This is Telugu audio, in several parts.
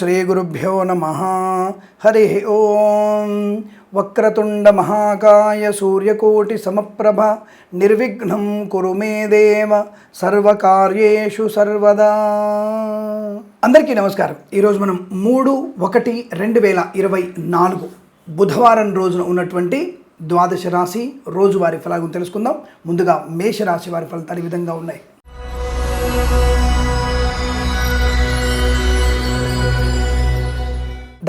శ్రీగురుభ్యో నమ హరి ఓం వక్రతుండ మహాకాయ సూర్యకోటి సమప్రభ నిర్విఘ్నం కురు మే దేవ సర్వకార్యేషు సర్వదా అందరికీ నమస్కారం. ఈరోజు మనం మూడు ఒకటి రెండు వేల ఇరవై నాలుగు బుధవారం రోజున ఉన్నటువంటి ద్వాదశ రాశి రోజువారి ఫలాలను తెలుసుకుందాం. ముందుగా మేషరాశి వారి ఫలితాలు ఈ విధంగా ఉన్నాయి.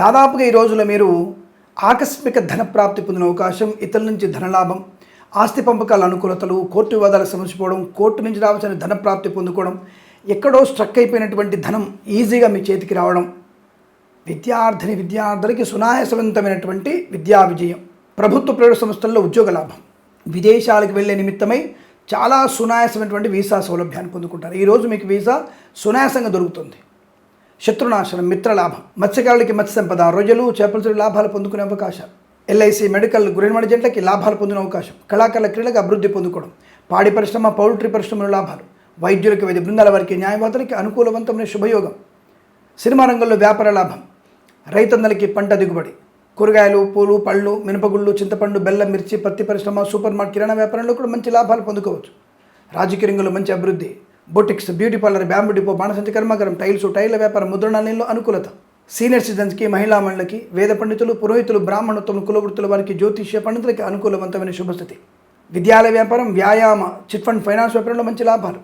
దాదాపుగా ఈ రోజులో మీరు ఆకస్మిక ధనప్రాప్తి పొందిన అవకాశం ఇతరుల నుంచి ధనలాభం ఆస్తి పంపకాల అనుకూలతలు కోర్టు వివాదాలు సమర్చిపోవడం కోర్టు నుంచి రావాల్సిన ధన ప్రాప్తి పొందుకోవడం ఎక్కడో స్ట్రక్ అయిపోయినటువంటి ధనం ఈజీగా మీ చేతికి రావడం విద్యార్థిని విద్యార్థులకి సునాయాసవంతమైనటువంటి విద్యా విజయం ప్రభుత్వ ప్రైవేట్ సంస్థల్లో ఉద్యోగ లాభం విదేశాలకు వెళ్ళే నిమిత్తమై చాలా సునాయాసమైనటువంటి వీసా సౌలభ్యాన్ని పొందుకుంటారు. ఈరోజు మీకు వీసా సునాయాసంగా దొరుకుతుంది. శత్రునాశనం మిత్రలాభం మత్స్యకారులకి మత్స్య సంపద రొయ్యలు చేపల లాభాలు పొందుకునే అవకాశాలు ఎల్ఐసి మెడికల్ గురిమడి జంటలకి లాభాలు పొందిన అవకాశం. కళాకారుల క్రీడలకు అభివృద్ధి పొందుకోవడం పాడి పరిశ్రమ పౌల్ట్రీ పరిశ్రమల లాభాలు. వైద్యులకి వైద్య బృందాల వారికి న్యాయవాదులకి అనుకూలవంతమైన శుభయోగం. సినిమా రంగంలో వ్యాపార లాభం. రైతన్నలకి పంట దిగుబడి. కూరగాయలు పూలు పళ్ళు మినపగుళ్ళు చింతపండు బెల్లం మిర్చి పత్తి పరిశ్రమ సూపర్ మార్కెట్ కిరాణా వ్యాపారంలో కూడా మంచి లాభాలు పొందుకోవచ్చు. రాజకీయ రంగంలో మంచి అభివృద్ధి. Boutiques beauty parlour bamboo depot బాణసంచి కర్మాగారం టైల్స్ టైర్ల వ్యాపారం ముద్రణాలయంలో అనుకూలత. సీనియర్ సిటిజన్స్కి మహిళా మండలికి వేద పండితులు పురోహితులు బ్రాహ్మణత్వం కులవృత్తుల వారికి జ్యోతిష్య పండితులకి అనుకూలవంతమైన శుభస్థితి. విద్యాలయ వ్యాపారం వ్యాయామ చిట్ ఫండ్ ఫైనాన్స్ వ్యాపారంలో మంచి లాభాలు.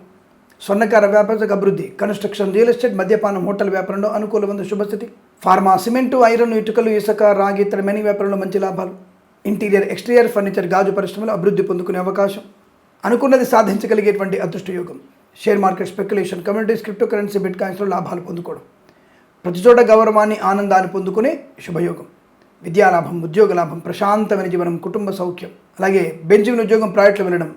స్వర్ణకార వ్యాపారకు అభివృద్ధి కన్స్ట్రక్షన్ రియల్ ఎస్టేట్ మద్యపానం హోటల్ వ్యాపారంలో అనుకూలమైన శుభస్థితి. ఫార్మా సిమెంటు ఐరన్ ఇటుకలు ఇసుక రాగి ఇతర మెనీ వ్యాపారంలో మంచి లాభాలు. ఇంటీరియర్ ఎక్స్టీరియర్ ఫర్నిచర్ గాజు పరిశ్రమలు అభివృద్ధి పొందుకునే అవకాశం. అనుకున్నది సాధించగలిగేటువంటి అదృష్ట యోగం share market speculation communities cryptocurrency bit కాయిన్స్లో లాభాలు పొందుకోవడం. ప్రతి చోట గౌరవాన్ని ఆనందాన్ని పొందుకునే శుభయోగం. విద్యాలాభం ఉద్యోగ లాభం ప్రశాంతమైన జీవనం కుటుంబ సౌఖ్యం. అలాగే బెంజిన్ ఉద్యోగం ప్రాజెక్టులు వెళ్ళడం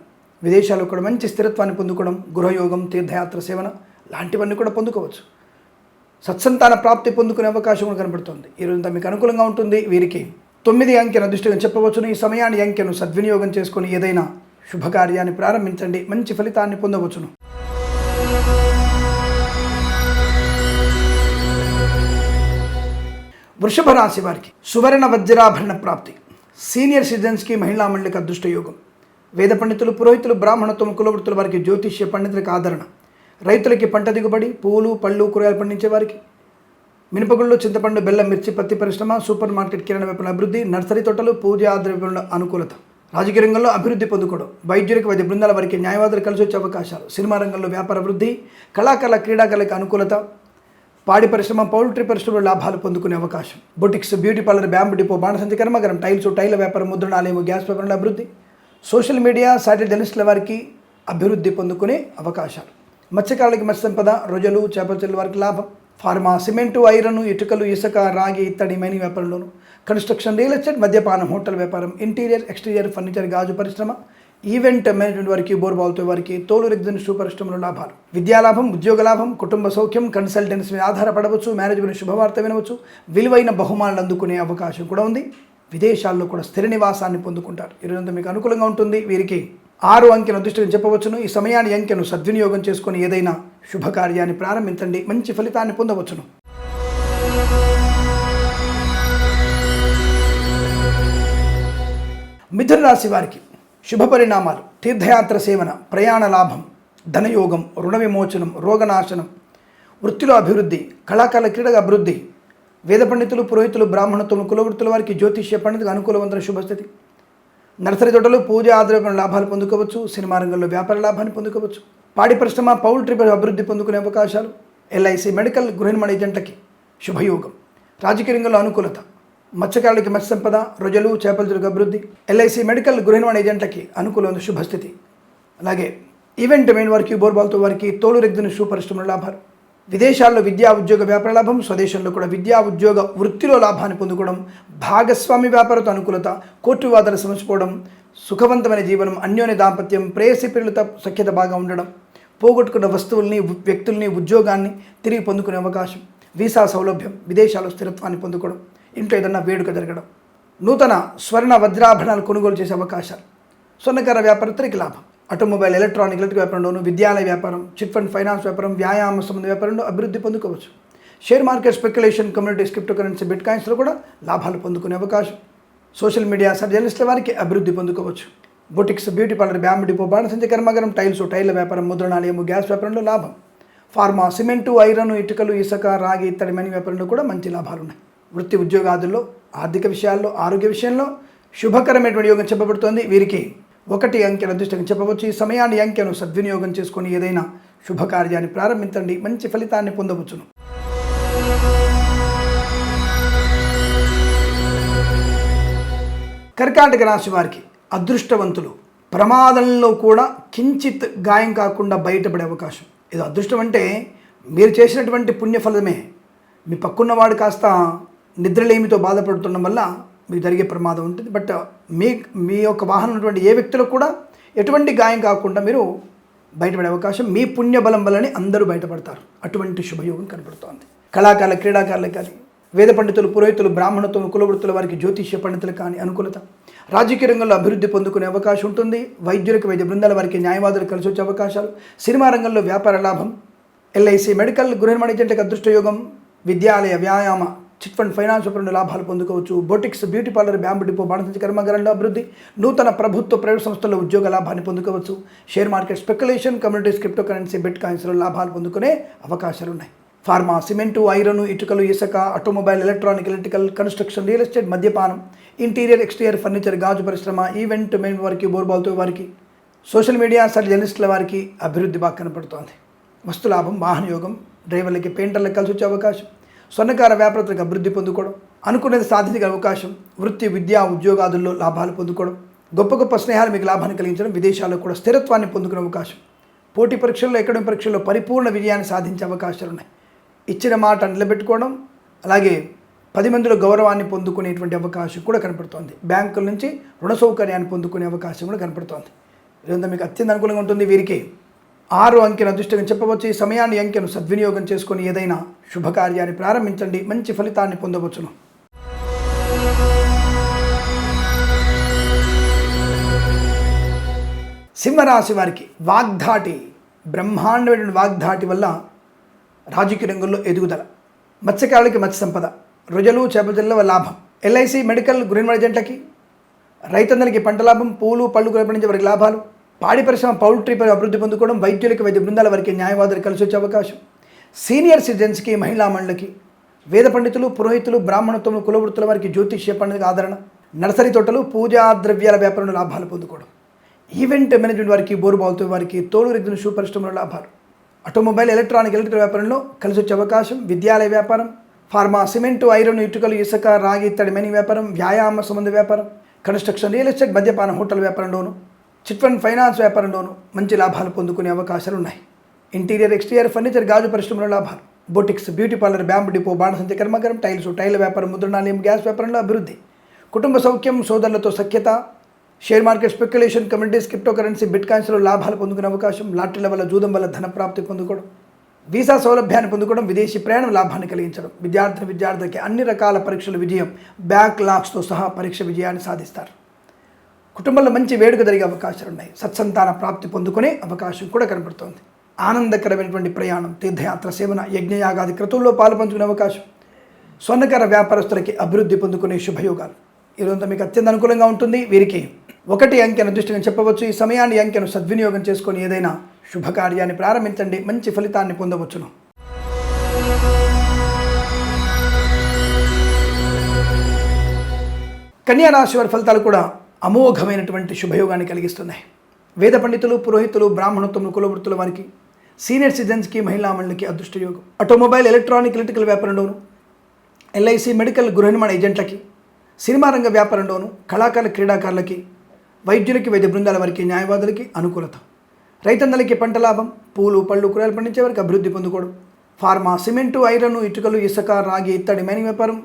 విదేశాల్లో కూడా మంచి స్థిరత్వాన్ని పొందుకోవడం గృహయోగం తీర్థయాత్ర సేవన లాంటివన్నీ కూడా పొందుకోవచ్చు. సత్సంతాన ప్రాప్తి పొందుకునే అవకాశం కూడా కనబడుతుంది. ఈరోజు మీకు అనుకూలంగా ఉంటుంది. వీరికి తొమ్మిది అంకెను అదృష్టంగా చెప్పవచ్చును. ఈ సమయాన్ని అంకెను సద్వినియోగం చేసుకొని ఏదైనా శుభకార్యాన్ని ప్రారంభించండి. మంచి ఫలితాన్ని పొందవచ్చును. వృషభ రాశి వారికి సువర్ణ వజ్రాభరణ ప్రాప్తి. సీనియర్ సిటిజన్స్కి మహిళా మండలికి అదృష్ట యోగం. వేద పండితులు పురోహితులు బ్రాహ్మణత్వం కులవృత్తుల వారికి జ్యోతిష్య పండితులకు ఆదరణ. రైతులకి పంట దిగుబడి పూలు పళ్ళు కూరగాయలు పండించే వారికి. మినపగుళ్ళు చింతపండు బెల్లం మిర్చి పత్తి పరిశ్రమ సూపర్ మార్కెట్ కిరణ వ్యాపారం అభివృద్ధి నర్సరీ తోటలు పూజ ఆద్రవ్యంలో అనుకూలత. రాజకీయ రంగంలో అభివృద్ధి పొందుకోవడం. వైద్యులకు వైద్య బృందాల వారికి న్యాయవాదులు కలిసి వచ్చే అవకాశాలు. సినిమా రంగంలో వ్యాపార అభివృద్ధి కళాకారుల క్రీడాకారులకు అనుకూలత. పాడి పరిశ్రమ పౌల్ట్రీ పరిశ్రమలో లాభాలు పొందుకునే అవకాశం. Boutiques beauty parlour bamboo depot బాణసంచి కర్మగరం టైల్స్ టైల వ్యాపారం ముద్రణాలయం గ్యాస్ వ్యాపారంలో అభివృద్ధి. సోషల్ మీడియా సాటిలైట్ జర్నలిస్టుల వారికి అభివృద్ధి పొందుకునే అవకాశాలు. మత్స్యకారులకి మత్స్య సంపద రొజలు చేపల చెల్లు వారికి లాభం. ఫార్మా సిమెంటు ఐరన్ ఇటుకలు ఇసుక రాగి ఇత్తడి మైని వ్యాపారంలోను. కన్స్ట్రక్షన్ రియల్ ఎస్టేట్ మద్యపానం హోటల్ వ్యాపారం ఇంటీరియర్ ఎక్స్టీరియర్ ఫర్నిచర్ గాజు పరిశ్రమ ఈవెంట్ మేనేజ్మెంట్ వారికి బోర్బాల్తో వారికి తోలు రెగ్జన్ షూ పరిశ్రమలో లాభాలు విద్యాలాభం ఉద్యోగ లాభం కుటుంబ సౌఖ్యం కన్సల్టెన్సీ మీద ఆధారపడవచ్చు మేనేజ్మెంట్ శుభవార్త వినవచ్చు విలువైన బహుమానాలు అందుకునే అవకాశం కూడా ఉంది. విదేశాల్లో కూడా స్థిర నివాసాన్ని పొందుకుంటారు. ఈరోజంతా మీకు అనుకూలంగా ఉంటుంది. వీరికి ఆరు అంకెను అదృష్టం చెప్పవచ్చును. ఈ సమయాన్ని అంకెను సద్వినియోగం చేసుకుని ఏదైనా శుభకార్యాన్ని ప్రారంభించండి. మంచి ఫలితాన్ని పొందవచ్చును. మిథున రాశి వారికి శుభ పరిణామాలు తీర్థయాత్ర సేవన ప్రయాణ లాభం ధనయోగం రుణ విమోచనం రోగనాశనం వృత్తిలో అభివృద్ధి కళాకారుల క్రీడగా అభివృద్ధి వేద పండితులు పురోహితులు బ్రాహ్మణత్వం కులవృత్తుల వారికి జ్యోతిష్య పండితులకు అనుకూలవంతుల శుభస్థితి. నర్సరీ తోటలు పూజ ఆధారపడిన లాభాలు పొందుకోవచ్చు సినిమా రంగంలో వ్యాపార లాభాన్ని పొందుకోవచ్చు. పాడి పరిశ్రమ పౌల్ట్రీ అభివృద్ధి పొందుకునే అవకాశాలు. ఎల్ఐసి మెడికల్ గృహిణమణి ఏజెంట్లకి శుభయోగం. రాజకీయ రంగంలో అనుకూలత. మత్స్యకారులకి మత్స్య సంపద రొజలు చేపల చెరుకు అభివృద్ధి ఎల్ఐసి మెడికల్ గృహిణమణి ఏజెంట్లకి అనుకూలమైన శుభస్థితి అలాగే ఈవెంట్ మెయిన్ వారికి బోర్బాల్తో వారికి తోలు రెగ్గిన షూ పరిశ్రమల లాభాలు. విదేశాల్లో విద్యా ఉద్యోగ వ్యాపార లాభం స్వదేశంలో కూడా విద్యా ఉద్యోగ వృత్తిలో లాభాన్ని పొందుకోవడం భాగస్వామి వ్యాపారత అనుకూలత కోర్టు వాదన సమర్చుకోవడం సుఖవంతమైన జీవనం అన్యోన్య దాంపత్యం ప్రేయసి పిల్లలతో సఖ్యత బాగా ఉండడం పోగొట్టుకున్న వస్తువుల్ని వ్యక్తుల్ని ఉద్యోగాన్ని తిరిగి పొందుకునే అవకాశం వీసా సౌలభ్యం విదేశాల్లో స్థిరత్వాన్ని పొందుకోవడం. ఇంట్లో ఏదన్నా వేడుక జరగడం నూతన స్వర్ణ వజ్రాభరణాలు కొనుగోలు చేసే అవకాశాలు స్వర్ణకర వ్యాపారస్తులకి లాభం. ఆటోమొబైల్ ఎలక్ట్రానిక్ ఎలక్ట్రిక్ వ్యాపారంలోను విద్యాలయ వ్యాపారం చిట్ ఫండ్ ఫైనాన్స్ వ్యాపారం వ్యాయామ సంబంధ వ్యాపారంలో అభివృద్ధి పొందుకోవచ్చు. Share market speculation communities cryptocurrency bit కాయిన్స్లో కూడా లాభాలు పొందుకునే అవకాశం. సోషల్ మీడియా సర్జనలిస్టుల వారికి అభివృద్ధి పొందుకోవచ్చు. Boutiques beauty parlour bamboo depot బాణసంచ కర్మాగారం టైల్స్ టైర్ల వ్యాపారం ముద్రణాలయము గ్యాస్ వ్యాపారంలో లాభం. ఫార్మా సిమెంటు ఐరన్ ఇటుకలు ఇసుక రాగి ఇత్తడి మని వ్యాపారంలో కూడా మంచి లాభాలు ఉన్నాయి వృత్తి ఉద్యోగాదుల్లో ఆర్థిక విషయాల్లో ఆరోగ్య విషయంలో శుభకరమైనటువంటి యోగం చెప్పబడుతోంది. వీరికి ఒకటి అంకెను అదృష్టంగా చెప్పవచ్చు. ఈ సమయాన్ని అంకెను సద్వినియోగం చేసుకొని ఏదైనా శుభకార్యాన్ని ప్రారంభించండి. మంచి ఫలితాన్ని పొందవచ్చును. కర్కాటక రాశి వారికి అదృష్టవంతులు. ప్రమాదంలో కూడా కించిత్ గాయం కాకుండా బయటపడే అవకాశం. ఇది అదృష్టం అంటే మీరు చేసినటువంటి పుణ్యఫలమే. మీ పక్కున్నవాడు కాస్త నిద్రలేమితో బాధపడుతుండడం వల్ల మీకు జరిగే ప్రమాదం ఉంటుంది. బట్ uh, మీ మీ యొక్క వాహనం ఉన్నటువంటి ఏ వ్యక్తులకు కూడా ఎటువంటి గాయం కాకుండా మీరు బయటపడే అవకాశం మీ పుణ్యబలం వల్లనే అందరూ బయటపడతారు. అటువంటి శుభయోగం కనబడుతోంది. కళాకారుల క్రీడాకారులకు కానీ వేద పండితులు పురోహితులు బ్రాహ్మణత్వం కులవృత్తుల వారికి జ్యోతిష్య పండితులు కానీ అనుకూలత. రాజకీయ రంగంలో అభివృద్ధి పొందుకునే అవకాశం ఉంటుంది. వైద్యులకు వైద్య బృందాల వారికి న్యాయవాదులు కలిసి వచ్చే అవకాశాలు. సినిమా రంగంలో వ్యాపార లాభం ఎల్ఐసి మెడికల్ గృహ నిర్మాణ ఏజెంట్లకు అదృష్టయోగం విద్యాలయ వ్యాయామ చిట్ ఫండ్ ఫైనాన్స్ పరంగా లాభాలు పొందుకోవచ్చు. Boutiques beauty parlour bamboo depot బాణసంచి కర్మాగారంలో అభివృద్ధి నూతన ప్రభుత్వ ప్రైవేట్ సంస్థల్లో ఉద్యోగ లాభాన్ని పొందుకోవచ్చు. Share market speculation communities cryptocurrency bit కాయిన్స్లో లాభాలు పొందుకునే అవకాశాలు ఉన్నాయి ఫార్మా సిమెంటు ఐరన్ ఇటుకలు ఇసుక automobile electronic electrical construction real estate మద్యపానం ఇంటీరియర్ ఎక్స్టీరియర్ ఫర్నిచర్ గాజు పరిశ్రమ ఈవెంట్ మెయిన్ వారికి బోర్బాల్తో వారికి సోషల్ మీడియా జర్నలిస్టుల వారికి అభివృద్ధి బాగా కనపడుతోంది. వస్తులాభం వాహన యోగం డ్రైవర్లకి పెయింటర్లకు కలిసి వచ్చే అవకాశం. స్వర్ణకార వ్యాపారతలకు అభివృద్ధి పొందుకోవడం అనుకునేది సాధించగల అవకాశం వృత్తి విద్యా ఉద్యోగాదుల్లో లాభాలు పొందుకోవడం గొప్ప గొప్ప స్నేహాలు మీకు లాభాన్ని కలిగించడం విదేశాల్లో కూడా స్థిరత్వాన్ని పొందుకునే అవకాశం. పోటీ పరీక్షల్లో ఎక్కడ పరీక్షల్లో పరిపూర్ణ విజయాన్ని సాధించే అవకాశాలు ఉన్నాయి. ఇచ్చిన మాట నిలబెట్టుకోవడం అలాగే పది మందిలో గౌరవాన్ని పొందుకునేటువంటి అవకాశం కూడా కనపడుతోంది. బ్యాంకుల నుంచి రుణ సౌకర్యాన్ని పొందుకునే అవకాశం కూడా కనపడుతోంది. ఇదంతా మీకు అత్యంత అనుకూలంగా ఉంటుంది. వీరికి ఆరు అంకెను అదృష్టంగా చెప్పవచ్చు. ఈ సమయాన్ని అంకెను సద్వినియోగం చేసుకొని ఏదైనా శుభకార్యాన్ని ప్రారంభించండి. మంచి ఫలితాన్ని పొందవచ్చును. సింహరాశి వారికి వాగ్ధాటి బ్రహ్మాండమైన వాగ్ధాటి వల్ల రాజకీయ రంగంలో ఎదుగుదల మత్స్యకారులకి మత్స్య సంపద రొజలు చేపజల్ల లాభం. ఎల్ఐసి మెడికల్ గ్రీన్ ఏజెంట్లకి రైతందరికి పంట లాభం పూలు పళ్ళు పండించే వారికి లాభాలు. పాడి పరిశ్రమ పౌల్ట్రీ అభివృద్ధి పొందుకోవడం వైద్యులకి వైద్య బృందాల వారికి న్యాయవాదులు కలిసి వచ్చే అవకాశం. సీనియర్ సిటిజన్స్కి మహిళా మండలికి వేద పండితులు పురోహితులు బ్రాహ్మణత్వం కులవృత్తుల వారికి జ్యోతిష్య పండుగ ఆదరణ. నర్సరీ తోటలు పూజా ద్రవ్యాల వ్యాపారంలో లాభాలు పొందుకోవడం. ఈవెంట్ మేనేజ్మెంట్ వారికి బోరుబావుతో వారికి తోలు రెగ్గిన షూ పరిశ్రమలో లాభాలు. ఆటోమొబైల్ ఎలక్ట్రానిక్ ఎలక్ట్రిక్ వ్యాపారంలో కలిసి వచ్చే అవకాశం. విద్యాలయ వ్యాపారం ఫార్మా సిమెంటు ఐరన్ ఇటుకలు ఇసుక రాగి ఇత్తడి మెని వ్యాపారం వ్యాయామ సంబంధ వ్యాపారం కన్స్ట్రక్షన్ రియల్ ఎస్టేట్ మద్యపాన హోటల్ వ్యాపారంలోను చిట్ ఫండ్ ఫైనాన్స్ వ్యాపారంలోనూ మంచి లాభాలు పొందుకునే అవకాశాలు ఉన్నాయి. ఇంటీరియర్ ఎక్స్టీరియర్ ఫర్నిచర్ గాజు పరిశ్రమలో లాభాలు. Boutiques beauty parlour bamboo depot బాణసంతి కర్మకరం టైల్స్ టైల్ వ్యాపారం ముద్రణాలయం గ్యాస్ వ్యాపారంలో అభివృద్ధి. కుటుంబ సౌఖ్యం సోదరులతో సఖ్యత. Share market speculation communities cryptocurrency bit కాయిన్స్లో లాభాలు పొందుకునే అవకాశం లాటరీల వల్ల జూదం వల్ల ధన ప్రాప్తి పొందుకోవడం. వీసా సౌలభ్యాన్ని పొందుకోవడం విదేశీ ప్రయాణం లాభాన్ని కలిగించడం. విద్యార్థి విద్యార్థులకి అన్ని రకాల పరీక్షల విజయం బ్యాక్ లాక్స్తో సహా పరీక్ష విజయాన్ని సాధిస్తారు. కుటుంబంలో మంచి వేడుక జరిగే అవకాశాలు ఉన్నాయి. సత్సంతాన ప్రాప్తి పొందుకునే అవకాశం కూడా కనబడుతోంది. ఆనందకరమైనటువంటి ప్రయాణం తీర్థయాత్ర సేవన యజ్ఞయాగాది క్రతువుల్లో పాలు పంచుకునే అవకాశం. స్వర్ణకర వ్యాపారస్తులకి అభివృద్ధి పొందుకునే శుభయోగాలు. ఈరోజు మీకు అత్యంత అనుకూలంగా ఉంటుంది. వీరికి ఒకటి అంకెను దృష్టిగా చెప్పవచ్చు. ఈ సమయాన్ని అంకెను సద్వినియోగం చేసుకొని ఏదైనా శుభకార్యాన్ని ప్రారంభించండి. మంచి ఫలితాన్ని పొందవచ్చును. కన్యా రాశి వారి ఫలితాలు కూడా అమోఘమైనటువంటి శుభయోగాన్ని కలిగిస్తున్నాయి. వేద పండితులు పురోహితులు బ్రాహ్మణత్వములు కులవృత్తుల వారికి సీనియర్ సిటిజన్స్కి మహిళా మండలికి అదృష్టయోగం ఆటోమొబైల్ ఎలక్ట్రానిక్ ఎలక్ట్రికల్ వ్యాపారంలోను ఎల్ఐసి మెడికల్ గృహ నిర్మాణ ఏజెంట్లకి సినిమా రంగ వ్యాపారంలోను కళాకారుల క్రీడాకారులకి వైద్యులకి వైద్య బృందాల వారికి న్యాయవాదులకి అనుకూలత. రైతన్నలకి పంట లాభం పూలు పళ్ళు కూరగాయలు పండించే వారికి అభివృద్ధి పొందుకోవడం. ఫార్మా సిమెంటు ఐరన్ ఇటుకలు ఇసుక రాగి ఇత్తడి మైనింగ్ వ్యాపారం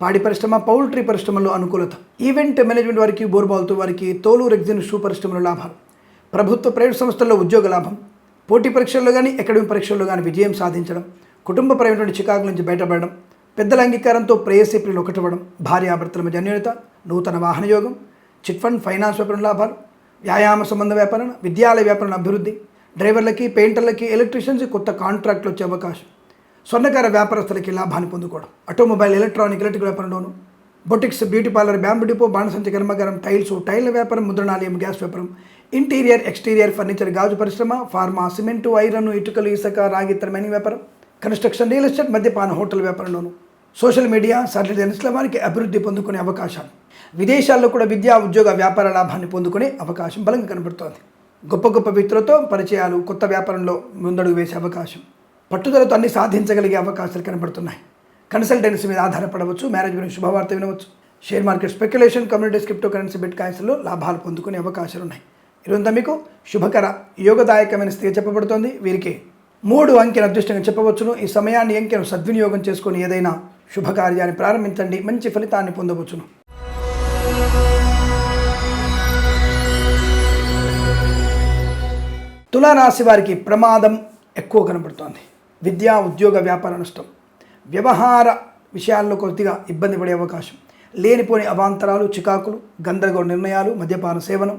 పాడి పరిశ్రమ పౌల్ట్రీ పరిశ్రమలో అనుకూలత. ఈవెంట్ మేనేజ్మెంట్ వారికి బోర్బాల్తో వారికి తోలు రెగ్జిన్ షూ పరిశ్రమలో లాభాలు. ప్రభుత్వ ప్రైవేట్ సంస్థల్లో ఉద్యోగ లాభం. పోటీ పరీక్షల్లో కానీ అకాడమిక్ పరీక్షల్లో కానీ విజయం సాధించడం. కుటుంబ ప్రైవేట్ చికాకుల నుంచి బయటపడడం. పెద్దల అంగీకారంతో ప్రేయసి ప్రియులు భార్యాభర్తల మధ్య అన్యోన్యత నూతన వాహన యోగం చిట్ ఫండ్ ఫైనాన్స్ వ్యాపారం లాభాలు వ్యాయామ సంబంధ వ్యాపారం విద్యాలయ వ్యాపారం అభివృద్ధి డ్రైవర్లకి పెయింటర్లకి ఎలక్ట్రీషియన్స్ కొత్త కాంట్రాక్ట్లు వచ్చే అవకాశం. స్వర్ణకార వ్యాపారస్తులకి లాభాన్ని పొందుకోవడం. Automobile electronic electric వ్యాపారంలోను. Boutiques beauty parlour bamboo depot బాణసంచ కర్మగారం టైల్స్ టైల్ వ్యాపారం ముద్రణాలయం గ్యాస్ వ్యాపారం. ఇంటీరియర్ ఎక్స్టీరియర్ ఫర్నిచర్ గాజు పరిశ్రమ ఫార్మా సిమెంటు ఐరన్ ఇటుకలు ఇసుక రాగి మైనింగ్ వ్యాపారం. కన్స్ట్రక్షన్ రియల్ ఎస్టేట్ మద్యపాన హోటల్ వ్యాపారంలోను. సోషల్ మీడియా సాటిలైట్ వారికి అభివృద్ధి పొందుకునే అవకాశం విదేశాల్లో కూడా విద్యా ఉద్యోగ వ్యాపార లాభాన్ని పొందుకునే అవకాశం బలంగా కనబడుతోంది. గొప్ప గొప్ప వ్యక్తులతో పరిచయాలు కొత్త వ్యాపారంలో ముందడుగు వేసే అవకాశం. పట్టుదలతో అన్ని సాధించగలిగే అవకాశాలు కనబడుతున్నాయి. కన్సల్టెన్సీ మీద ఆధారపడవచ్చు మ్యారేజ్ గురించి శుభవార్త వినవచ్చు. Share market speculation communities cryptocurrency bit కాయిన్స్లో లాభాలు పొందుకునే అవకాశాలు ఉన్నాయి. ఇదంతా మీకు శుభకర యోగదాయకమైన స్థితి చెప్పబడుతోంది. వీరికి మూడు అంకెను అదృష్టంగా చెప్పవచ్చును. ఈ సమయాన్ని అంకెను సద్వినియోగం చేసుకొని ఏదైనా శుభకార్యాన్ని ప్రారంభించండి. మంచి ఫలితాన్ని పొందవచ్చును. తులారాశి వారికి ప్రమాదం ఎక్కువ కనబడుతోంది. విద్యా ఉద్యోగ వ్యాపార నష్టం. వ్యవహార విషయాల్లో కొద్దిగా ఇబ్బంది పడే అవకాశం. లేనిపోని అవాంతరాలు చికాకులు గందరగోళ నిర్ణయాలు మద్యపాన సేవనం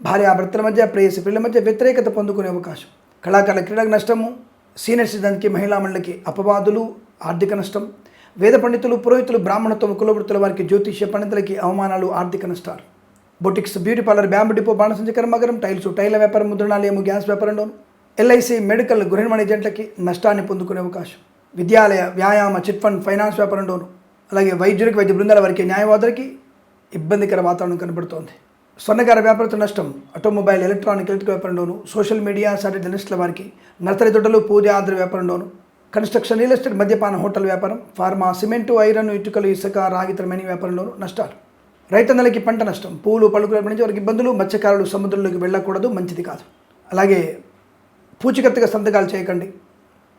భార్యాభర్తల మధ్య ప్రేయసి పిల్లల మధ్య వ్యతిరేకత పొందుకునే అవకాశం. కళాకారుల క్రీడకు నష్టము సీనియర్ సిటిజన్కి మహిళా మండలికి అపవాదులు ఆర్థిక నష్టం. వేద పండితులు పురోహితులు బ్రాహ్మణత్వం కులవృత్తుల వారికి జ్యోతిష్య పండితులకి అవమానాలు ఆర్థిక నష్టాలు. Boutiques beauty parlour bamboo depot బాణసంచ కర్మగరం టైల్స్ టైల వ్యాపారం ముద్రణాలయము గ్యాస్ వ్యాపారంలోను ఎల్ఐసి మెడికల్ గృహిణి ఏజెంట్లకి నష్టాన్ని పొందుకునే అవకాశం. విద్యాలయ వ్యాయామ చిట్ ఫండ్ ఫైనాన్స్ వ్యాపారంలోను అలాగే వైద్యుడికి వైద్య బృందాల వారికి న్యాయవాదులకి ఇబ్బందికర వాతావరణం కనబడుతోంది. స్వర్ణకార వ్యాపారత నష్టం ఆటోమొబైల్ ఎలక్ట్రానిక్ ఎలక్ట్రిక్ వ్యాపారంలోను సోషల్ మీడియా సాటి జర్నలిస్టుల వారికి నర్సరీ తోటలు పూజ ఆద్ర వ్యాపారంలోను కన్స్ట్రక్షన్ రియల్ ఎస్టేట్ మద్యపాన హోటల్ వ్యాపారం ఫార్మా సిమెంటు ఐరన్ ఇటుకలు ఇసుక రాగితర మైనింగ్ వ్యాపారంలోను నష్టాలు. రైతన్నలకి పంట నష్టం పూలు పలుకులు పండించే వారికి ఇబ్బందులు మత్స్యకారులు సముద్రంలోకి వెళ్ళకూడదు మంచిది కాదు. అలాగే పూచికత్తుగా సంతకాలు చేయకండి.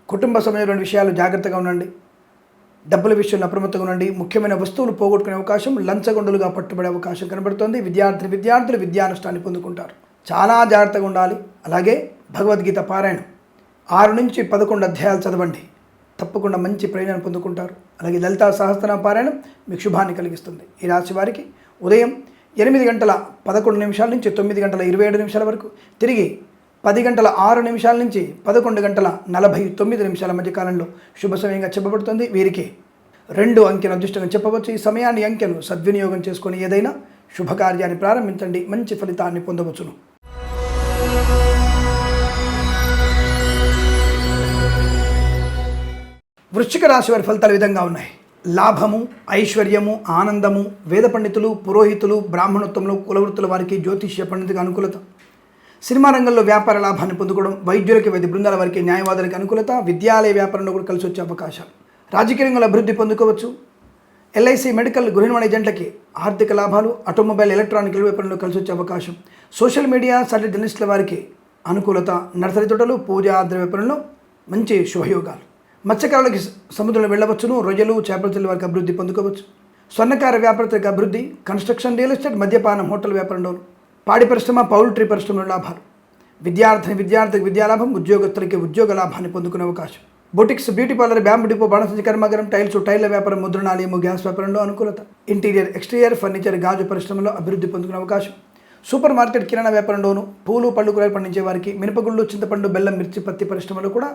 కుటుంబ సమయంలోని విషయాలు జాగ్రత్తగా ఉండండి. డబ్బుల విషయంలో అప్రమత్తంగా ఉండండి. ముఖ్యమైన వస్తువులు పోగొట్టుకునే అవకాశం లంచగొండలుగా పట్టుబడే అవకాశం కనబడుతోంది. విద్యార్థి విద్యార్థులు విద్యానుష్ఠాన్ని పొందుకుంటారు. చాలా జాగ్రత్తగా ఉండాలి. అలాగే భగవద్గీత పారాయణం. ఆరు నుంచి పదకొండు అధ్యాయాలు చదవండి. తప్పకుండా మంచి ప్రయోజనం పొందుకుంటారు. అలాగే లలితా సహస్రనామ పారాయణం మీకు శుభాన్ని కలిగిస్తుంది. ఈ రాశి వారికి ఉదయం ఎనిమిది గంటల పదకొండు నిమిషాల నుంచి తొమ్మిది గంటల ఇరవై ఏడు నిమిషాల వరకు తిరిగి పది గంటల ఆరు నిమిషాల నుంచి పదకొండు గంటల నలభై తొమ్మిది నిమిషాల మధ్య కాలంలో శుభ సమయంగా చెప్పబడుతుంది వీరికి. రెండు అంకెను అదృష్టంగా చెప్పవచ్చు. ఈ సమయాన్ని అంకెను సద్వినియోగం చేసుకొని ఏదైనా శుభకార్యాన్ని ప్రారంభించండి. మంచి ఫలితాన్ని పొందవచ్చును. వృశ్చిక రాశి వారి ఫలితాలు విధంగా ఉన్నాయి. లాభము ఐశ్వర్యము ఆనందము వేద పండితులు పురోహితులు బ్రాహ్మణత్వంలో కులవృత్తుల వారికి జ్యోతిష్య పండితుగా అనుకూలత. సినిమా రంగంలో వ్యాపార లాభాన్ని పొందుకోవడం వైద్యులకి వైద్య బృందాల వారికి న్యాయవాదులకి అనుకూలత విద్యాలయ వ్యాపారంలో కూడా కలిసి వచ్చే అవకాశాలు. రాజకీయ రంగంలో అభివృద్ధి పొందుకోవచ్చు. ఎల్ఐసి మెడికల్ గృహిణి ఏజెంట్లకి ఆర్థిక లాభాలు ఆటోమొబైల్ ఎలక్ట్రానిక్ వ్యాపారంలో కలిసి వచ్చే అవకాశం. సోషల్ మీడియా సాటి జర్నలిస్టుల వారికి అనుకూలత నర్సరీ తోటలు పూజ ఆద్ర వ్యాపారంలో మంచి శుభయోగాలు మత్స్యకారులకి సముద్రంలో వెళ్ళవచ్చును రొయ్యలు చేపల చెల్లి వారికి అభివృద్ధి పొందుకోవచ్చు. స్వర్ణకార వ్యాపారతకి అభివృద్ధి కన్స్ట్రక్షన్ రియల్ ఎస్టేట్ మద్యపానం హోటల్ వ్యాపారంలో పాడి పరిశ్రమ పౌల్ట్రీ పరిశ్రమలో లాభాలు. విద్యార్థిని విద్యార్థికి విద్యాలాభం ఉద్యోగస్తులకి ఉద్యోగ లాభాన్ని పొందుకునే అవకాశం. Boutiques beauty parlour bamboo depot బాణసంచి కర్మాగారం టైల్స్ టైర్ల వ్యాపారం ముద్రణాలయము గ్యాస్ వ్యాపారంలో అనుకూలత. ఇంటీరియర్ ఎక్స్టీరియర్ ఫర్నిచర్ గాజు పరిశ్రమలో అభివృద్ధి పొందుకునే అవకాశం. సూపర్ మార్కెట్ కిరాణా వ్యాపారంలోను పూలు పళ్ళు కూరలు పండించే వారికి మినపగుళ్ళు చింతపండు బెల్లం మిర్చి పత్తి పరిశ్రమలో కూడా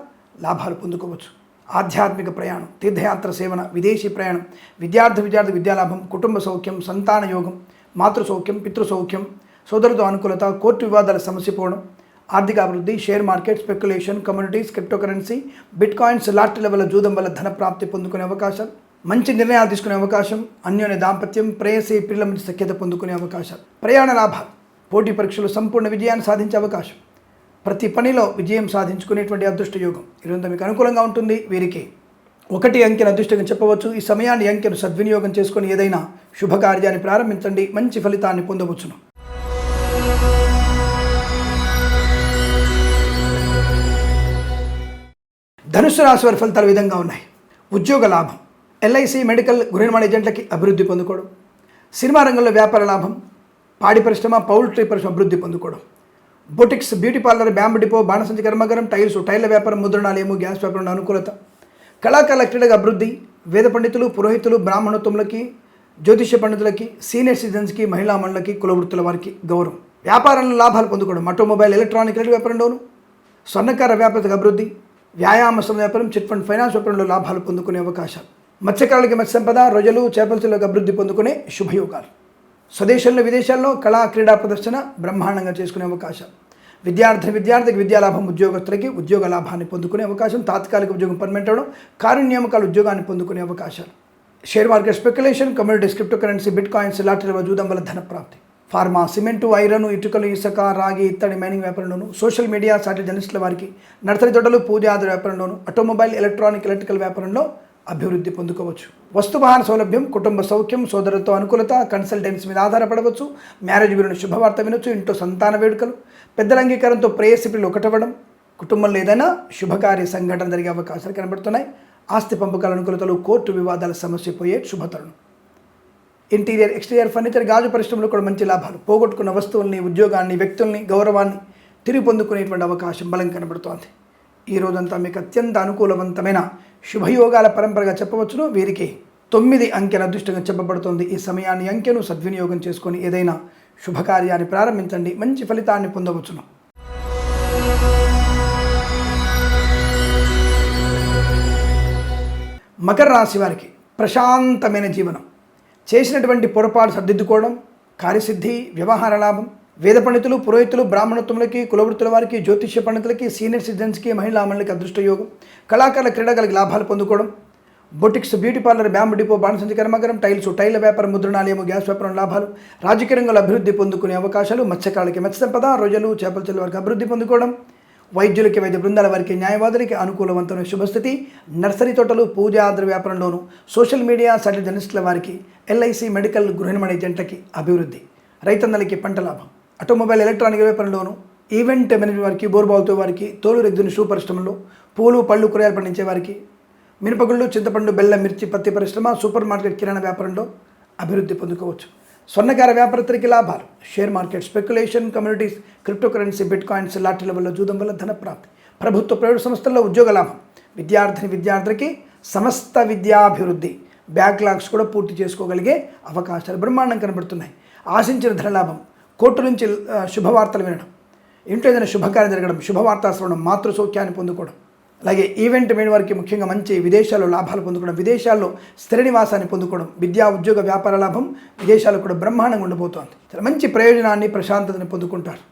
లాభాలు పొందుకోవచ్చు. ఆధ్యాత్మిక ప్రయాణం తీర్థయాత్ర సేవన విదేశీ ప్రయాణం విద్యార్థి విద్యార్థి విద్యాలాభం కుటుంబ సౌఖ్యం సంతాన యోగం మాతృ సౌఖ్యం పితృ సౌఖ్యం సోదరుడు అనుకూలత కోర్టు వివాదాల సమస్య పోవడం ఆర్థిక అభివృద్ధి share market speculation communities cryptocurrency bitcoins lot level జూదం వల్ల ధన ప్రాప్తి పొందుకునే అవకాశం మంచి నిర్ణయాలు తీసుకునే అవకాశం అన్యోన్య దాంపత్యం ప్రేయసి పిల్లల మంచి సఖ్యత పొందుకునే అవకాశం ప్రయాణ లాభాలు పోటీ పరీక్షలు సంపూర్ణ విజయాన్ని సాధించే అవకాశం. ప్రతి పనిలో విజయం సాధించుకునేటువంటి అదృష్ట యోగం. ఇదంతా మీకు అనుకూలంగా ఉంటుంది. వీరికి ఒకటి అంకెను అదృష్టంగా చెప్పవచ్చు. ఈ సమయాన్ని అంకెను సద్వినియోగం చేసుకొని ఏదైనా శుభకార్యాన్ని ప్రారంభించండి. మంచి ఫలితాన్ని పొందవచ్చును. ధనుసు రాశి వారి ఫలితాలు విధంగా ఉన్నాయి. ఉద్యోగ లాభం ఎల్ఐసి మెడికల్ గృహనిర్మాణ ఏజెంట్లకి అభివృద్ధి పొందుకోవడం సినిమా రంగంలో వ్యాపార లాభం పాడి పరిశ్రమ పౌల్ట్రీ పరిశ్రమ అభివృద్ధి పొందుకోవడం boutiques beauty parlour bamboo depot బాణసంచి కర్మగరం టైల్స్ టైర్ల వ్యాపారం ముద్రణాలయము గ్యాస్ వ్యాపారం అనుకూలత. కళాకారుల క్రీడగా అభివృద్ధి వేద పండితులు పురోహితులు బ్రాహ్మణత్వములకి జ్యోతిష్య పండితులకి సీనియర్ సిటిజన్స్కి మహిళా మండలకి కులవృత్తుల వారికి గౌరవం. వ్యాపారంలో లాభాలు పొందుకోవడం ఆటోమొబైల్ ఎలక్ట్రానిక్ వ్యాపారంలోను స్వర్ణకార వ్యాపార అభివృద్ధి వ్యాయామ సంబంధ వ్యాపారం చిట్ ఫండ్ ఫైనాన్స్ వ్యాపారంలో లాభాలు పొందుకునే అవకాశాలు. మత్స్యకారులకి మత్స్య సంపద రొయ్యలు చేపల అభివృద్ధి పొందుకునే శుభయోగాలు. స్వదేశంలో విదేశాల్లో కళా క్రీడా ప్రదర్శన బ్రహ్మాండంగా చేసుకునే అవకాశం విద్యార్థి విద్యార్థికి విద్యాలాభం ఉద్యోగస్తులకి ఉద్యోగ లాభాన్ని పొందుకునే అవకాశం తాత్కాలిక ఉద్యోగం పర్మనెంట్ అవడం కార్యనియామకాల ఉద్యోగాన్ని పొందుకునే అవకాశాలు. Share market speculation communities cryptocurrency bitcoins lottery జూదం వల్ల ధన ప్రాప్తి ఫార్మా సిమెంటు ఐరన్ ఇటుకలు ఇసుక రాగి ఇత్తడి మైనింగ్ వ్యాపారంలోను సోషల్ మీడియా సాటి జర్నలిస్టుల వారికి నర్సరీ తోటలు పూజాది వ్యాపారంలోను ఆటోమొబైల్ ఎలక్ట్రానిక్ ఎలక్ట్రికల్ వ్యాపారంలో అభివృద్ధి పొందుకోవచ్చు. వస్తు వాహన సౌలభ్యం కుటుంబ సౌఖ్యం సోదరులతో అనుకూలత కన్సల్టెన్సీ మీద ఆధారపడవచ్చు మ్యారేజ్ వీరుని శుభవార్త వినొచ్చు ఇంట్లో సంతాన వేడుకలు పెద్దల అంగీకారంతో ప్రేయసి పిల్లలు ఒకటవ్వడం కుటుంబంలో ఏదైనా శుభకార్య సంఘటన జరిగే అవకాశాలు కనబడుతున్నాయి ఆస్తి పంపకాల అనుకూలతలు కోర్టు వివాదాల సమస్య పోయే శుభతరుణం. ఇంటీరియర్ ఎక్స్టీరియర్ ఫర్నిచర్ గాజు పరిశ్రమలో కూడా మంచి లాభాలు. పోగొట్టుకున్న వస్తువుల్ని ఉద్యోగాన్ని వ్యక్తుల్ని గౌరవాన్ని తిరిగి పొందుకునేటువంటి అవకాశం బలం కనబడుతోంది. ఈ రోజంతా మీకు అత్యంత అనుకూలవంతమైన శుభయోగాల పరంపరగా చెప్పవచ్చును. వీరికి తొమ్మిది అంకెల అదృష్టంగా చెప్పబడుతోంది. ఈ సమయాన్ని అంకెను సద్వినియోగం చేసుకొని ఏదైనా శుభకార్యాన్ని ప్రారంభించండి. మంచి ఫలితాన్ని పొందవచ్చును. మకర రాశి వారికి ప్రశాంతమైన జీవనం. చేసినటువంటి పొరపాటు సర్దిద్దుకోవడం కార్యసిద్ధి వ్యవహార లాభం వేద పండితులు పురోహితులు బ్రాహ్మణత్వములకి కులవృత్తుల వారికి జ్యోతిష్య పండితులకి సీనియర్ సిటిజన్స్కి మహిళా మండలికి అదృష్టయోగం కళాకారుల క్రీడాకారులకి లాభాలు పొందుకోవడం boutiques beauty parlour bamboo depot బాణసంచి కర్మాగారం టైల్స్ టైల్ వ్యాపారం ముద్రణాలయము గ్యాస్ వ్యాపారం లాభాలు రాజకీయ రంగంలో అభివృద్ధి పొందుకునే అవకాశాలు మత్స్యకారులకి మత్స్య సంపద రొయ్యలు చేపల చెల్లి వారికి అభివృద్ధి పొందుకోవడం వైద్యులకి వైద్య బృందాల వారికి న్యాయవాదులకి అనుకూలవంతమైన శుభస్థితి. నర్సరీ తోటలు పూజాద్ర వ్యాపారంలోను సోషల్ మీడియా సాటిలైట్ జర్నలిస్టుల వారికి ఎల్ఐసి మెడికల్ గృహిణమణి జంటకి అభివృద్ధి. రైతన్నలకి పంట లాభం. ఆటోమొబైల్ ఎలక్ట్రానిక్ వ్యాపారంలోను ఈవెంట్ మేనేజ్మెంట్ వారికి బోర్బావుతో వారికి తోలు రెద్దుని షూ పరిశ్రమలో పూలు పళ్ళు కూరగాయలు పండించే వారికి మినపగుళ్ళు చింతపండు బెల్లం మిర్చి పత్తి పరిశ్రమ సూపర్ మార్కెట్ కిరాణా వ్యాపారంలో అభివృద్ధి పొందుకోవచ్చు. స్వర్ణకార వ్యాపారస్తులకి లాభాలు. Share market speculation communities cryptocurrency bitcoins లాటరీల వల్ల జూదం వల్ల ధన ప్రాప్తి. ప్రభుత్వ ప్రైవేట్ సంస్థల్లో ఉద్యోగ లాభం. విద్యార్థిని విద్యార్థులకి సమస్త విద్యాభివృద్ధి. బ్యాక్లాగ్స్ కూడా పూర్తి చేసుకోగలిగే అవకాశాలు బ్రహ్మాండం కనబడుతున్నాయి. ఆశించిన ధనలాభం కోర్టు నుంచి శుభవార్తలు వినడం. ఇంట్లో ఏదైనా శుభకార్యం జరగడం శుభవార్త శ్రవణం మాతృ సౌఖ్యాన్ని పొందుకోవడం. అలాగే ఈవెంట్ మీద వారికి ముఖ్యంగా మంచి విదేశాల్లో లాభాలు పొందుకోవడం విదేశాల్లో స్థిర నివాసాన్ని పొందుకోవడం విద్యా ఉద్యోగ వ్యాపార లాభం విదేశాల్లో కూడా బ్రహ్మాండంగా ఉండబోతోంది. చాలా మంచి ప్రయోజనాన్ని ప్రశాంతతని పొందుకుంటారు.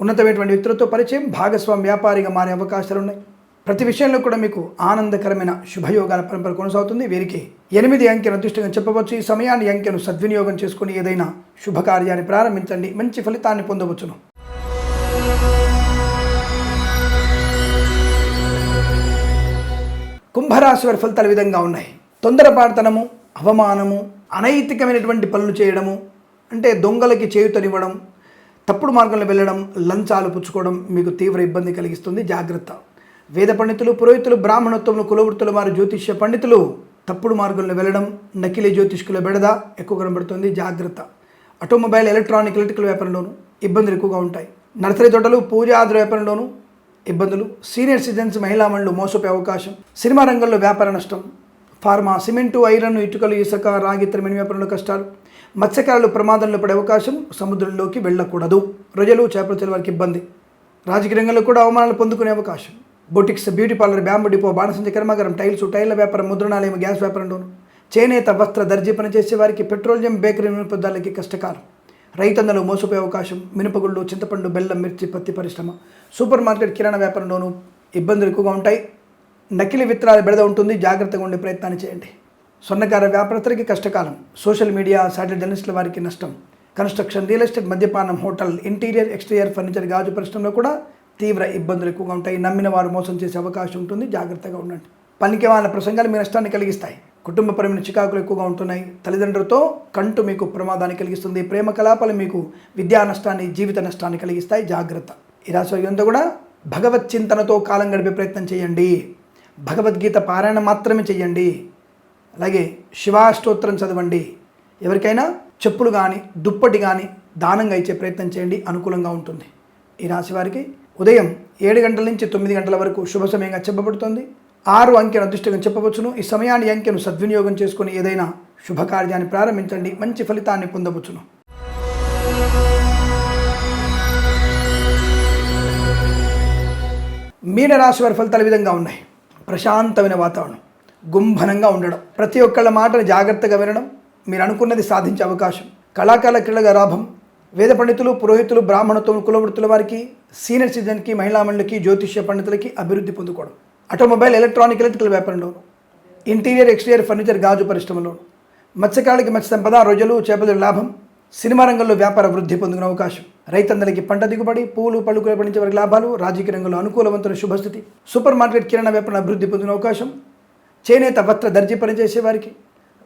ఉన్నతమైనటువంటి వ్యక్తులతో పరిచయం భాగస్వామి వ్యాపారిగా మారే అవకాశాలు ఉన్నాయి. ప్రతి విషయంలో కూడా మీకు ఆనందకరమైన శుభయోగాల పరంపర కొనసాగుతుంది. వీరికి ఎనిమిది అంకెను అదృష్టంగా చెప్పవచ్చు. ఈ సమయాన్ని అంకెను సద్వినియోగం చేసుకుని ఏదైనా శుభకార్యాన్ని ప్రారంభించండి. మంచి ఫలితాన్ని పొందవచ్చును. కుంభరాశి వారి ఫలితాలు విధంగా ఉన్నాయి. తొందరపాటుతనము అవమానము అనైతికమైనటువంటి పనులు చేయడము అంటే దొంగలకి చేయుతనివ్వడం తప్పుడు మార్గంలో వెళ్ళడం లంచాలు పుచ్చుకోవడం మీకు తీవ్ర ఇబ్బంది కలిగిస్తుంది. జాగ్రత్త. వేద పండితులు పురోహితులు బ్రాహ్మణత్వములు కులవృత్తుల వారు జ్యోతిష్య పండితులు తప్పుడు మార్గంలో వెళ్ళడం నకిలీ జ్యోతిష్కుల బెడద ఎక్కువ కనబడుతుంది. జాగ్రత్త. ఆటోమొబైల్ ఎలక్ట్రానిక్ ఎలక్ట్రికల్ వ్యాపారంలోనూ ఇబ్బందులు ఎక్కువగా ఉంటాయి. నర్సరీ తోటలు పూజ ఆదుర వ్యాపారంలోనూ ఇబ్బందులు. సీనియర్ సిటిజన్స్ మహిళా మండలు మోసపోయే అవకాశం. సినిమా రంగంలో వ్యాపార నష్టం. ఫార్మా సిమెంటు ఐరన్ ఇటుకలు ఇసుక రాగి ఇతరమైన వ్యాపారంలో కష్టాలు. మత్స్యకారులు ప్రమాదంలో పడే అవకాశం. సముద్రంలోకి వెళ్ళకూడదు. ప్రజలు చేపలు చెరువు వారికి ఇబ్బంది. రాజకీయ రంగంలో కూడా అవమానాలు పొందుకునే అవకాశం. Boutiques beauty parlour bamboo depot బాణసంచ కర్మాగారం టైల్స్ టైర్ల వ్యాపారం ముద్రణాలయం గ్యాస్ వ్యాపారంలోను చేనేత వస్త్ర దర్జీ పనిచేసే వారికి పెట్రోలియం బేకరీ నిరుపదాలకి కష్టకాలం. రైతన్నలు మోసపోయే అవకాశం మినపగుళ్ళు చింతపండు బెల్లం మిర్చి పత్తి పరిశ్రమ. సూపర్ మార్కెట్ కిరాణా వ్యాపారంలోనూ ఇబ్బందులు ఎక్కువగా ఉంటాయి. నకిలీ విత్తనాలు బెడద ఉంటుంది. జాగ్రత్తగా ఉండే ప్రయత్నాన్ని చేయండి. స్వర్ణకార వ్యాపారస్తులకి కష్టకాలం. సోషల్ మీడియా శాటిలైట్ జర్నలిస్టుల వారికి నష్టం. కన్స్ట్రక్షన్ రియల్ ఎస్టేట్ మద్యపానం హోటల్ ఇంటీరియర్ ఎక్స్టీరియర్ ఫర్నిచర్ గాజు పరిశ్రమలో కూడా తీవ్ర ఇబ్బందులు ఎక్కువగా ఉంటాయి. నమ్మిన వారు మోసం చేసే అవకాశం ఉంటుంది. జాగ్రత్తగా ఉండండి. పనికి వాళ్ళ ప్రసంగాలు మీ నష్టాన్ని కలిగిస్తాయి. కుటుంబపరమైన చికాకులు ఎక్కువగా ఉంటున్నాయి. తల్లిదండ్రులతో కంటు మీకు ప్రమాదాన్ని కలిగిస్తుంది. ప్రేమ కలాపాలు మీకు విద్యా నష్టాన్ని జీవిత నష్టాన్ని కలిగిస్తాయి. జాగ్రత్త. ఈ రాశి అంతా కూడా భగవత్ చింతనతో కాలం గడిపే ప్రయత్నం చేయండి. భగవద్గీత పారాయణ మాత్రమే చేయండి. అలాగే శివాష్టోత్రం చదవండి. ఎవరికైనా చెప్పులు కానీ దుప్పటి కానీ దానంగా ఇచ్చే ప్రయత్నం చేయండి. అనుకూలంగా ఉంటుంది. ఈ రాశి వారికి ఉదయం ఏడు గంటల నుంచి తొమ్మిది గంటల వరకు శుభ సమయంగా చెప్పబడుతుంది. ఆరు అంకెను అదృష్టంగా చెప్పవచ్చును. ఈ సమయాన్ని అంకెను సద్వినియోగం చేసుకుని ఏదైనా శుభకార్యాన్ని ప్రారంభించండి. మంచి ఫలితాన్ని పొందవచ్చును. మీనరాశి వారి ఫలితాలు విధంగా ఉన్నాయి. ప్రశాంతమైన వాతావరణం గుంభనంగా ఉండడం ప్రతి ఒక్కళ్ళ మాటను జాగ్రత్తగా వినడం మీరు అనుకున్నది సాధించే అవకాశం కళాకాల క్రీడగా లాభం వేద పండితులు పురోహితులు బ్రాహ్మణత్వం కులవృత్తుల వారికి సీనియర్ సిటిజన్కి మహిళా మండలికి జ్యోతిష్య పండితులకి అభివృద్ధి పొందుకోవడం. ఆటోమొబైల్ ఎలక్ట్రానిక్ ఎలక్ట్రికల్ వ్యాపారంలోను ఇంటీరియర్ ఎక్స్టీరియర్ ఫర్నిచర్ గాజు పరిశ్రమలోను మత్స్యకారులకి మత్స్య సంపద రొయ్యలు చేపల లాభం సినిమా రంగంలో వ్యాపార వృద్ధి పొందుకునే అవకాశం. రైతందరికీ పంట దిగుబడి పూలు పళ్ళు పండించే వారికి లాభాలు రాజకీయ రంగంలో అనుకూలవంతుల శుభస్థితి. సూపర్ మార్కెట్ కిరాణా వ్యాపారం అభివృద్ధి పొందిన అవకాశం. చేనేత వస్త్ర దర్జీ పనిచేసే వారికి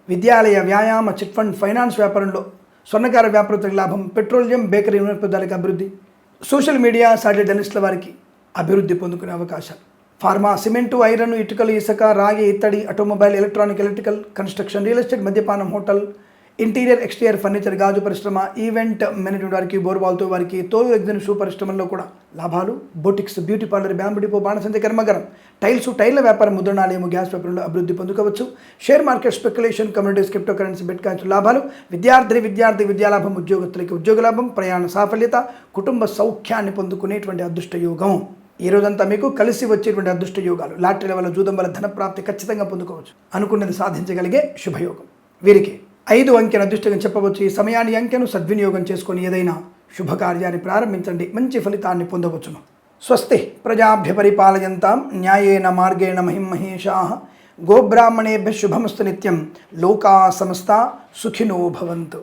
విద్యాలయ వ్యాయామ చిట్ ఫండ్ ఫైనాన్స్ వ్యాపారంలో స్వర్ణకార వ్యాపారతులకు లాభం పెట్రోలియం బేకరీ వినియోగదారులకు అభివృద్ధి. సోషల్ మీడియా సాటిలైట్ జర్నలిస్టుల వారికి అభివృద్ధి పొందుకునే అవకాశాలు. ఫార్మా సిమెంటు ఐరన్ ఇటుకలు ఇసుక రాగి ఇత్తడి automobile electronic electrical construction real estate మద్యపానం హోటల్ ఇంటీరియర్ ఎక్స్టీరియర్ ఫర్నిచర్ గాజు పరిశ్రమ ఈవెంట్ మేనేజ్మెంట్ వారికి బోర్బాల్తో వారికి తోలు ఎగ్జిన్ షూ పరిశ్రమల్లో కూడా లాభాలు. Boutiques beauty parlour bamboo depot బాణసంతి కర్మగరం టైల్స్ టైర్ల వ్యాపారం ముద్రణాలయము గ్యాస్ వ్యాపారంలో అభివృద్ధి పొందుకోవచ్చు. Share market speculation communities cryptocurrency bitcoins లాభాలు. విద్యార్థి విద్యార్థి విద్యాలాభం ఉద్యోగస్తులకి ఉద్యోగ లాభం ప్రయాణ సాఫల్యత కుటుంబ సౌఖ్యాన్ని పొందుకునేటువంటి అదృష్ట యోగం ఈ రోజంతా మీకు కలిసి వచ్చేటువంటి అదృష్ట యోగాలు. లాటరీల వల్ల జూదం వల్ల ధన ప్రాప్తి ఖచ్చితంగా పొందుకోవచ్చు. అనుకున్నది సాధించగలిగే శుభయోగం. వీరికి ఐదు అంకెను అదృష్టంగా చెప్పవచ్చు. ఈ సమయాన్ని అంకెను సద్వినియోగం చేసుకొని ఏదైనా శుభకార్యాన్ని ప్రారంభించండి. మంచి ఫలితాన్ని పొందవచ్చును. స్వస్తి ప్రజాభ్య పరిపాలయంతాం న్యాయేన మార్గేణ మహిమహేషా గోబ్రాహ్మణేభ్య శుభమస్తు నిత్యం లోకా సమస్త సుఖినో భవంతు.